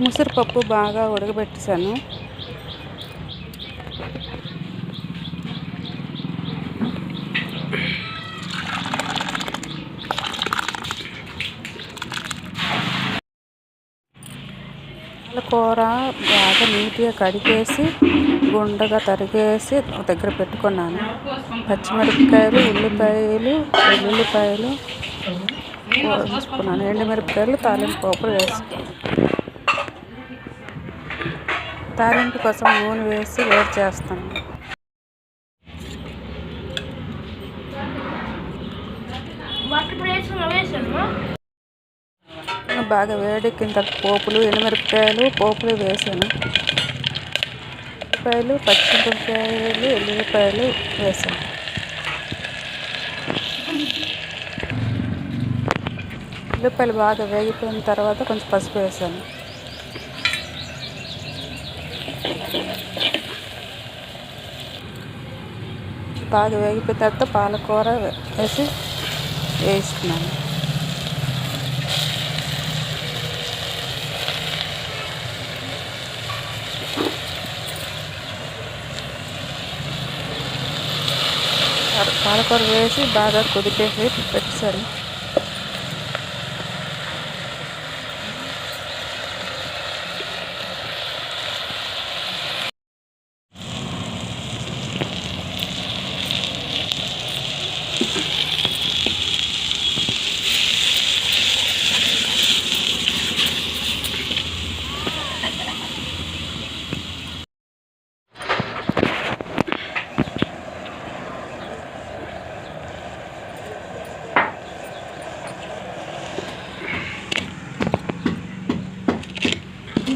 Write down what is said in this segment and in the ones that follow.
ముసిరిపప్పు బాగా ఉడకబెట్టేశాను. కూర బాగా నీట్గా కడిగేసి గుండగా తరిగేసి దగ్గర పెట్టుకున్నాను. పచ్చిమిరపకాయలు ఉల్లిపాయలు వెల్లుల్లిపాయలు వేసుకున్నాను ఎండుమిరపకాయలు తాలింపు పోపులు వేసుకున్నాను. తాలింపు కోసం నూనె వేసి వేడి చేస్తాను బాగా వేడెక్కిన తర్వాత పోపులు ఎనిమిరపకాయలు పోపులు వేసాను. ఉల్లిపాయలు పచ్చిమిరపకాయలు ఎల్లిపాయలు వేసాను. ఉల్లిపాయలు బాగా వేగిపోయిన తర్వాత కొంచెం పసుపు వేసాను. బాగా వేగిపోయిన తర్వాత పాలకూర వేసి వేసుకున్నాను పాలకూర వేసి బాగా కుదిపేసి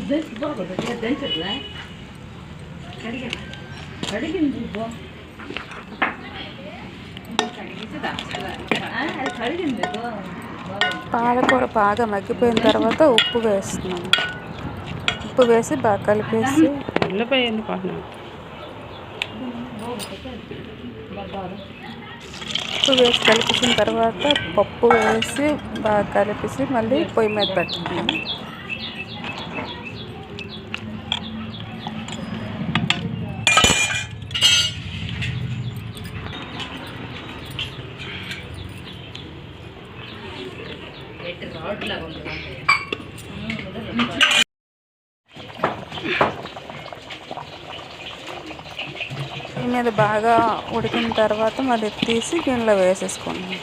పెట్టేశారు కడిగింది కడిగింది పాలకూర బాగా మగ్గిపోయిన తర్వాత ఉప్పు వేస్తున్నాము ఉప్పు వేసి బాగా కలిపేసి ఉల్లిపాయ ఉప్పు వేసి కలిపేసిన తర్వాత పప్పు వేసి బాగా కలిపేసి మళ్ళీ పొయ్యి మీద పెట్టుకున్నాను మీద బాగా ఉడికిన తర్వాత మళ్ళీ తీసి గిన్నెలో వేసేసుకున్నాను